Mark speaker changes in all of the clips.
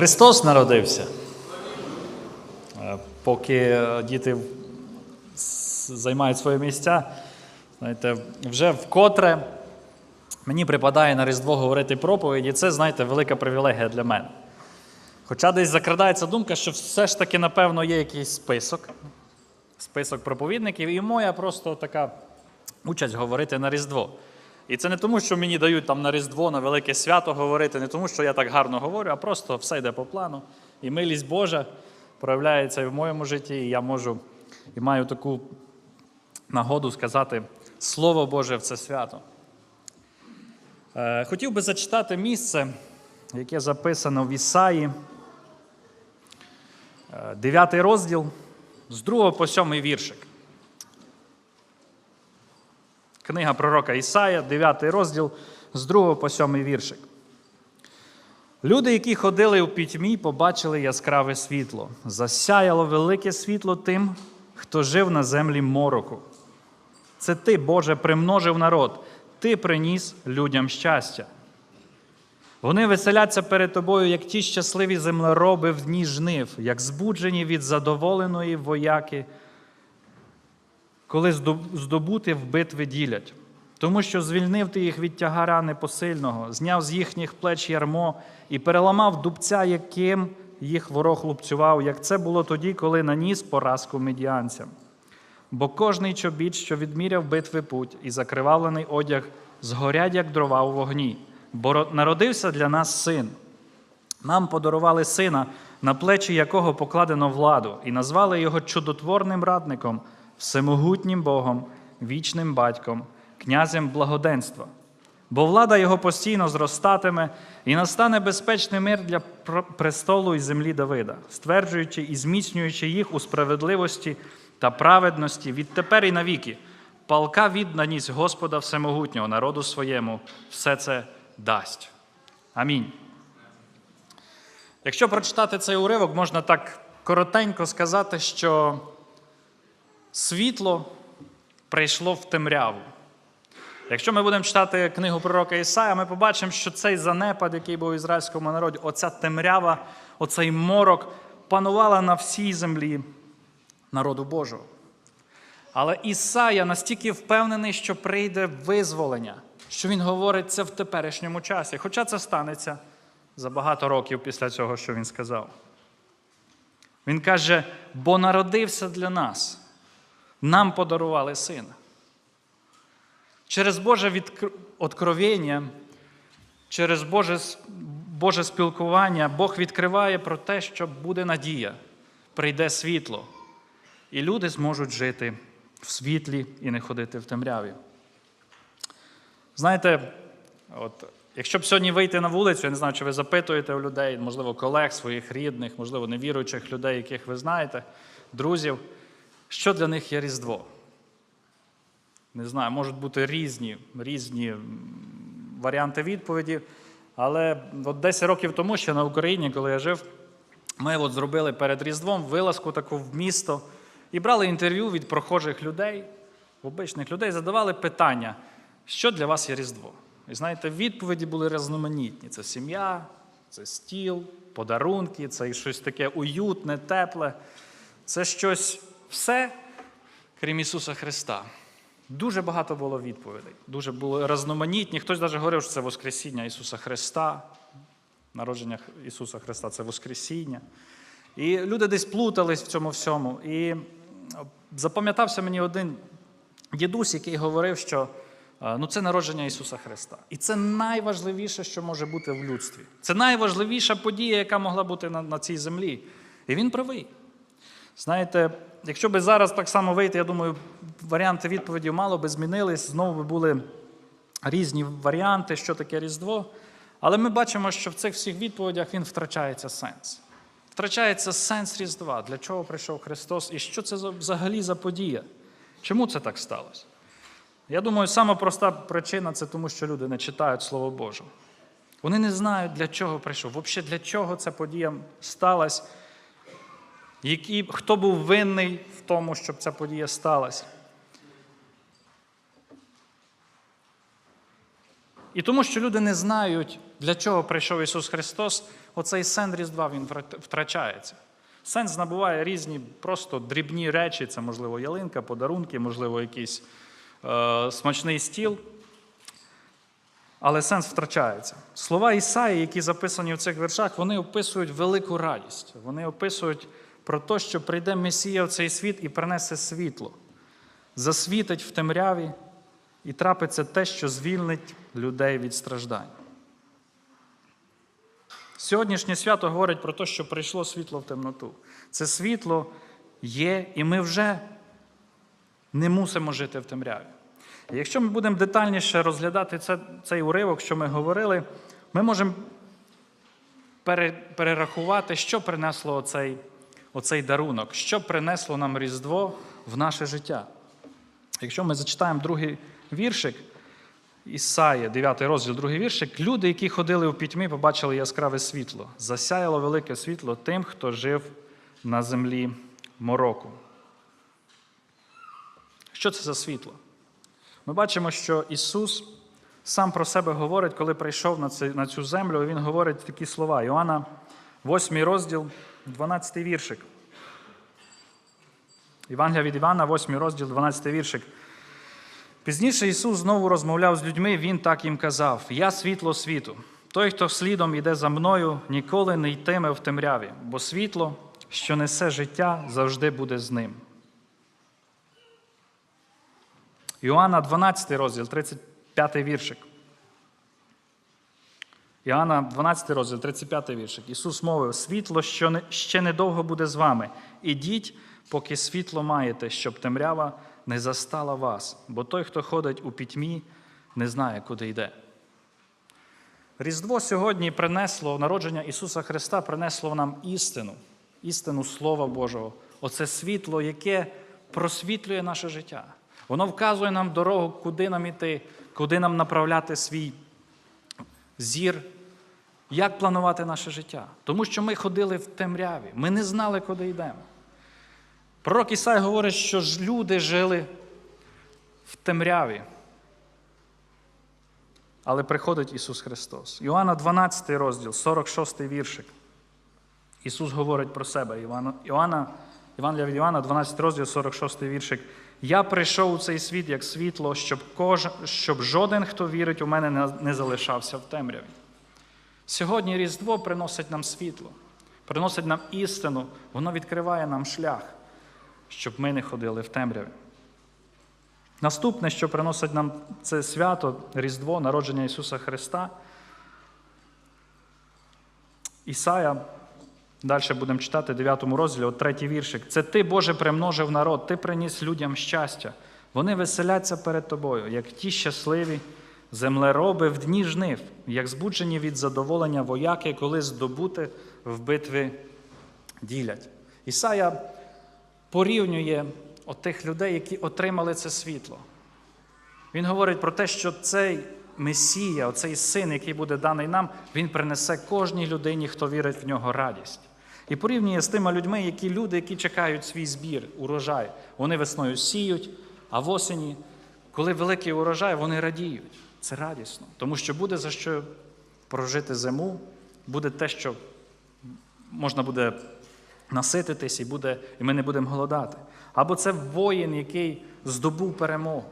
Speaker 1: Христос народився. Е, Поки е, діти займають свої місця, знаєте, вже вкотре мені припадає на Різдво говорити проповіді. Це, знаєте, велика привілегія для мене. Хоча десь закрадається думка, що все ж таки, напевно, є якийсь список, список проповідників, і моя просто така участь говорити на Різдво. І це не тому, що мені дають там на Різдво, на велике свято говорити, не тому, що я так гарно говорю, а просто все йде по плану. І милість Божа проявляється і в моєму житті, і я можу і маю таку нагоду сказати Слово Боже в це свято. Е, Хотів би зачитати місце, яке записано в Ісаї, 9 розділ, з 2 по 7 віршик. Книга пророка Ісая, 9 розділ, з 2 по 7 віршик. Люди, які ходили у пітьмі, побачили яскраве світло. Засяяло велике світло тим, хто жив на землі мороку. Це ти, Боже, примножив народ, ти приніс людям щастя. Вони веселяться перед тобою, як ті щасливі землероби в дні жнив, як збуджені від задоволеної вояки, коли здобути в битви ділять. Тому що звільнив ти їх від тягара непосильного, зняв з їхніх плеч ярмо і переламав дубця, яким їх ворог лупцював, як це було тоді, коли наніс поразку медіанцям. Бо кожний чобіт, що відміряв битви путь, і закривавлений одяг, згорять, як дрова у вогні. Бо народився для нас син. Нам подарували сина, на плечі якого покладено владу, і назвали його чудотворним радником, всемогутнім Богом, вічним батьком, князем благоденства. Бо влада його постійно зростатиме, і настане безпечний мир для престолу і землі Давида, стверджуючи і зміцнюючи їх у справедливості та праведності відтепер і навіки. Палка відданість Господа Всемогутнього народу своєму все це дасть. Амінь. Якщо прочитати цей уривок, можна так коротенько сказати, що світло прийшло в темряву. Якщо ми будемо читати книгу пророка Ісая, ми побачимо, що цей занепад, який був в ізраїльському народі, оця темрява, оцей морок панувала на всій землі народу Божого. Але Ісая настільки впевнений, що прийде визволення, що він говорить це в теперішньому часі. Хоча це станеться за багато років після цього, що він сказав. Він каже: бо народився для нас, нам подарували сина. Через Боже відкр- через Боже, Боже спілкування Бог відкриває про те, що буде надія, прийде світло, і люди зможуть жити в світлі і не ходити в темряві. Знаєте, от, якщо б сьогодні вийти на вулицю, я не знаю, чи ви запитуєте у людей, можливо, колег, своїх рідних, можливо, невіруючих людей, яких ви знаєте, друзів, що для них є Різдво? Не знаю, можуть бути різні, різні варіанти відповіді. Але от 10 років тому ще на Україні, коли я жив, ми от зробили перед Різдвом вилазку таку в місто і брали інтерв'ю від прохожих людей, обичних людей, задавали питання, що для вас є Різдво? І знаєте, відповіді були різноманітні. Це сім'я, це стіл, подарунки, це щось таке уютне, тепле. Це щось все, крім Ісуса Христа. Дуже багато було відповідей, дуже були різноманітні. Хтось навіть говорив, що це Воскресіння Ісуса Христа, народження Ісуса Христа це Воскресіння. І люди десь плутались в цьому всьому. І запам'ятався мені один дідусь, який говорив, що е, ну, це народження Ісуса Христа. І це найважливіше, що може бути в людстві. Це найважливіша подія, яка могла бути на, на цій землі. І він правий. Знаєте, якщо би зараз так само вийти, я думаю, варіанти відповіді мало би змінились, знову би були різні варіанти, що таке Різдво. Але ми бачимо, що в цих всіх відповідях він втрачається сенс. Втрачається сенс Різдва, для чого прийшов Христос і що це взагалі за подія? Чому це так сталося? Я думаю, сама проста причина це тому, що люди не читають Слово Боже. Вони не знають, для чого прийшов. Взагалі, для чого ця подія сталася, які, хто був винний в тому, щоб ця подія сталася. І тому, що люди не знають, для чого прийшов Ісус Христос, оцей сен Різдва він втрачається. Сенс набуває різні просто дрібні речі, це, можливо, ялинка, подарунки, можливо, якийсь е, смачний стіл. Але сенс втрачається. Слова Ісаї, які записані в цих віршах, вони описують велику радість. Вони описують про те, що прийде Месія в цей світ і принесе світло, засвітить в темряві, і трапиться те, що звільнить людей від страждань. Сьогоднішнє свято говорить про те, що прийшло світло в темноту. Це світло є, і ми вже не мусимо жити в темряві. Якщо ми будемо детальніше розглядати це, цей уривок, що ми говорили, ми можемо перерахувати, що принесло оцей, оцей дарунок, що принесло нам Різдво в наше життя. Якщо ми зачитаємо другий віршик, Ісаї, 9 розділ, другий віршик, люди, які ходили у пітьмі, побачили яскраве світло. Засяяло велике світло тим, хто жив на землі мороку. Що це за світло? Ми бачимо, що Ісус сам про себе говорить, коли прийшов на цю землю, Він говорить такі слова. Іоанна, 8 розділ, 12 віршик. Євангелія від Івана, 8 розділ, 12 віршик. Пізніше Ісус знову розмовляв з людьми, Він так їм казав: Я світло світу. Той, хто слідом іде за мною, ніколи не йтиме в темряві, бо світло, що несе життя, завжди буде з ним. Іоанна 12 розділ, 35 віршик. Іоанна 12 розділ, 35 віршик. Ісус мовив: світло, що не, ще недовго буде з вами. Ідіть, поки світло маєте, щоб темрява не застала вас, бо той, хто ходить у пітьмі, не знає, куди йде. Різдво сьогодні принесло народження Ісуса Христа, принесло нам істину, істину Слова Божого. Оце світло, яке просвітлює наше життя. Воно вказує нам дорогу, куди нам іти, куди нам направляти свій зір, як планувати наше життя. Тому що ми ходили в темряві, ми не знали, куди йдемо. Пророк Ісай говорить, що ж люди жили в темряві. Але приходить Ісус Христос. Іоанна 12 розділ, 46 віршик. Ісус говорить про себе. Іоанна, Івангелія від Іоанна, 12 розділ, 46 віршик. Я прийшов у цей світ як світло, щоб кож... щоб жоден, хто вірить у мене, не залишався в темряві. Сьогодні Різдво приносить нам світло, приносить нам істину, воно відкриває нам шлях, щоб ми не ходили в темряві. Наступне, що приносить нам це свято, Різдво, народження Ісуса Христа. Ісая, далі будемо читати 9 розділі, от третій віршик. Це ти, Боже, примножив народ, ти приніс людям щастя. Вони веселяться перед тобою, як ті щасливі землероби в дні жнив, як збуджені від задоволення вояки, коли здобути в битві ділять. Ісая порівнює тих людей, які отримали це світло. Він говорить про те, що цей Месія, оцей син, який буде даний нам, він принесе кожній людині, хто вірить в нього радість. І порівнює з тими людьми, які люди, які чекають свій збір, урожай. Вони весною сіють, а в осені, коли великий урожай, вони радіють. Це радісно, тому що буде за що прожити зиму, буде те, що можна буде насититись, і буде, і ми не будемо голодати. Або це воїн, який здобув перемогу.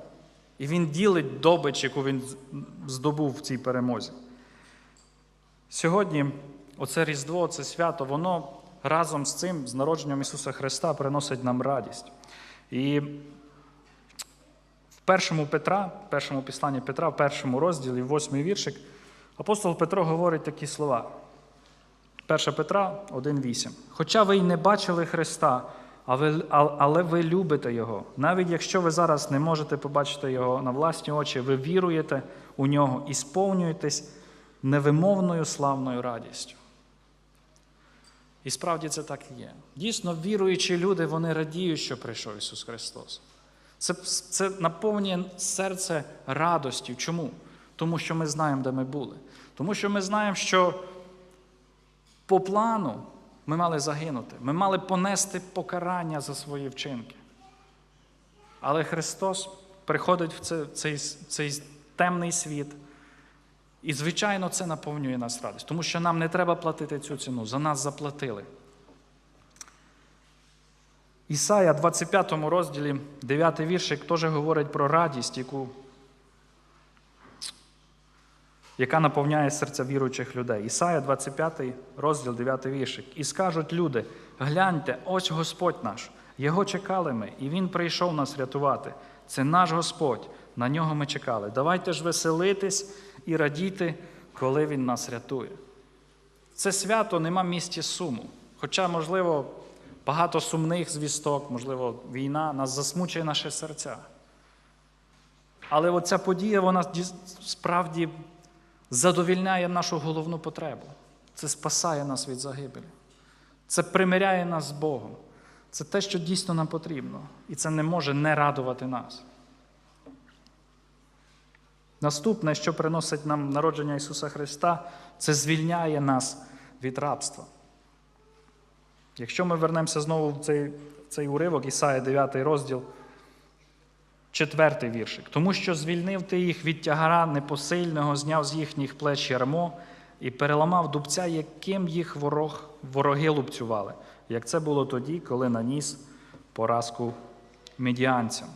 Speaker 1: І він ділить добич, яку він здобув в цій перемозі. Сьогодні оце Різдво, це свято, воно разом з цим, з народженням Ісуса Христа, приносить нам радість. І в першому Петра, в першому післанні Петра, в першому розділі, восьмий віршик, апостол Петро говорить такі слова. 1 Петра 1,8. Хоча ви й не бачили Христа, але ви любите Його. Навіть якщо ви зараз не можете побачити Його на власні очі, ви віруєте у нього і сповнюєтесь невимовною славною радістю. І справді це так і є. Дійсно, віруючі люди, вони радіють, що прийшов Ісус Христос. Це, Це наповнює серце радостю. Чому? Тому що ми знаємо, де ми були. Тому що ми знаємо, що по плану ми мали загинути, ми мали понести покарання за свої вчинки. Але Христос приходить в цей, цей, цей темний світ І, звичайно, це наповнює нас радість, тому що нам не треба платити цю ціну, за нас заплатили. Ісая, 25 розділі, 9 віршик, теж говорить про радість, яку, яка наповняє серця віруючих людей. Ісая, 25 розділ, 9 віршик. І скажуть люди: гляньте, ось Господь наш, Його чекали ми, і Він прийшов нас рятувати. Це наш Господь, на нього ми чекали. Давайте ж веселитись і радіти, коли Він нас рятує. Це свято нема місці суму. Хоча, можливо, багато сумних звісток, можливо, війна нас засмучує наші серця. Але оця подія, вона справді задовільняє нашу головну потребу. Це спасає нас від загибелі. Це примиряє нас з Богом. Це те, що дійсно нам потрібно. І це не може не радувати нас. Наступне, що приносить нам народження Ісуса Христа, це звільняє нас від рабства. Якщо ми вернемося знову в цей, цей уривок, Ісая 9 розділ, четвертий віршик. Тому що звільнив ти їх від тягара непосильного, зняв з їхніх плеч ярмо і переламав дубця, яким їх ворог, вороги лупцювали, як це було тоді, коли наніс поразку медіанцям.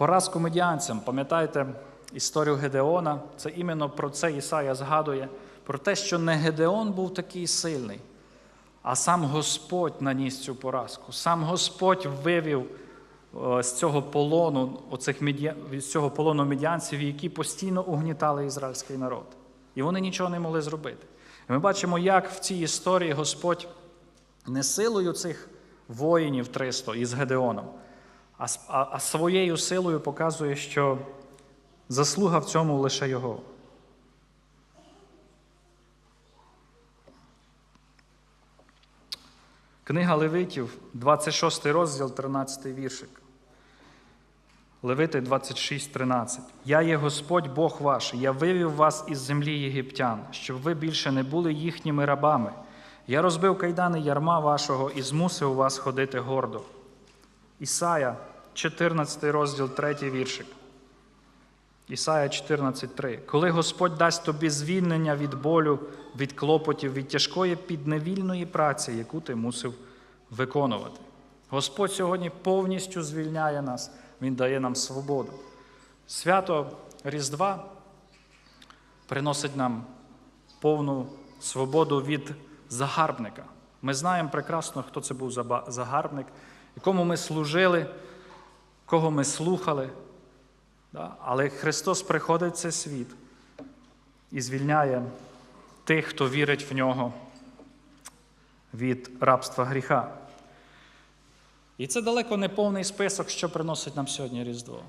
Speaker 1: Поразку медіанцям, пам'ятаєте історію Гедеона? Це іменно про це Ісая згадує, про те, що не Гедеон був такий сильний, а сам Господь наніс цю поразку. Сам Господь вивів е, з цього полону, оцих медіа... з цього полону медіанців, які постійно угнітали ізраїльський народ. І вони нічого не могли зробити. І ми бачимо, як в цій історії Господь не силою цих воїнів 300 із Гедеоном, а, а, а своєю силою показує, що заслуга в цьому лише його. Книга Левитів, 26 розділ, 13 віршик. Левити 26, 13. Я є Господь Бог ваш, я вивів вас із землі єгиптян, щоб ви більше не були їхніми рабами. Я розбив кайдани ярма вашого і змусив вас ходити гордо. Ісая, 14 розділ, 3 віршик. Ісая 14.3. Коли Господь дасть тобі звільнення від болю, від клопотів, від тяжкої підневільної праці, яку ти мусив виконувати. Господь сьогодні повністю звільняє нас, Він дає нам свободу. Свято Різдва приносить нам повну свободу від загарбника. Ми знаємо прекрасно, хто це був загарбник, якому ми служили, кого ми слухали. Але Христос приходить в цей світ і звільняє тих, хто вірить в нього від рабства гріха. І це далеко не повний список, що приносить нам сьогодні Різдво.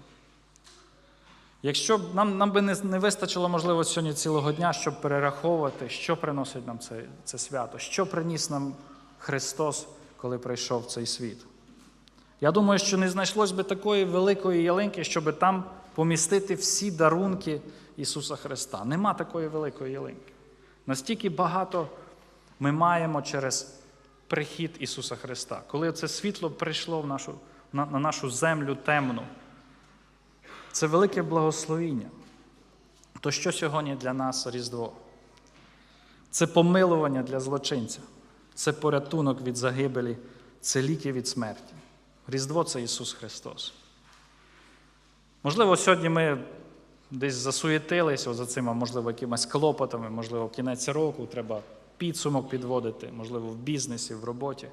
Speaker 1: Якщо б нам, нам би не, не вистачило, можливо, сьогодні цілого дня, щоб перераховувати, що приносить нам це, це свято, що приніс нам Христос, коли прийшов в цей світ. Я думаю, що не знайшлось би такої великої ялинки, щоб там помістити всі дарунки Ісуса Христа. Нема такої великої ялинки. Настільки багато ми маємо через прихід Ісуса Христа. Коли це світло прийшло в нашу, на, на нашу землю темну, це велике благословіння. То що сьогодні для нас Різдво? Це помилування для злочинця, це порятунок від загибелі, це ліки від смерті. Різдво це Ісус Христос. Можливо, сьогодні ми десь засуєтилися за цими, можливо, якимись клопотами, можливо, кінець року треба підсумок підводити, можливо, в бізнесі, в роботі.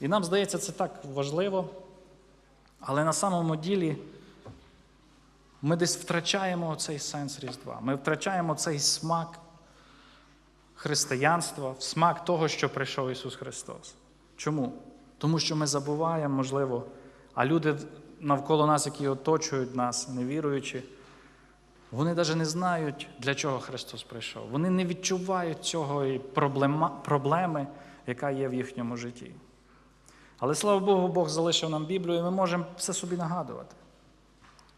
Speaker 1: І нам здається, це так важливо, але на самому ділі ми десь втрачаємо цей сенс Різдва. Ми втрачаємо цей смак християнства, смак того, що прийшов Ісус Христос. Чому? Тому що ми забуваємо, можливо, а люди навколо нас, які оточують нас, невіруючі, вони навіть не знають, для чого Христос прийшов. Вони не відчувають цього і проблема, проблеми, яка є в їхньому житті. Але слава Богу, Бог залишив нам Біблію, і ми можемо все собі нагадувати.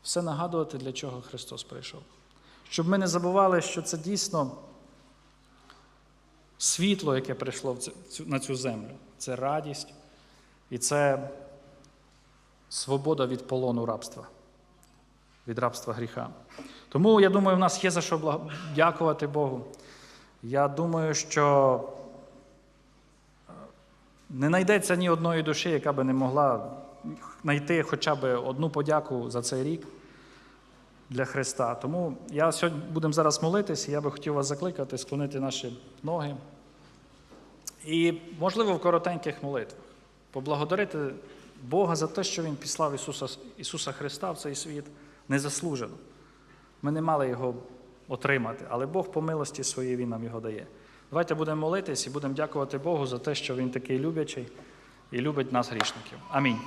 Speaker 1: Все нагадувати, для чого Христос прийшов. Щоб ми не забували, що це дійсно світло, яке прийшло на цю землю. Це радість і це свобода від полону рабства, від рабства гріха. Тому я думаю, в нас є за що дякувати Богу. Я думаю, що е, не знайдеться ні одної душі, яка би не могла знайти хоча б одну подяку за цей рік для Христа. Тому я сьогодні будемо зараз молитись, і я би хотів вас закликати, склонити наші ноги. І, можливо, в коротеньких молитвах поблагодарити Бога за те, що Він післав Ісуса, Ісуса Христа в цей світ незаслужено. Ми не мали його отримати, але Бог по милості своїй Він нам його дає. Давайте будемо молитись і будемо дякувати Богу за те, що Він такий люблячий і любить нас грішників. Амінь.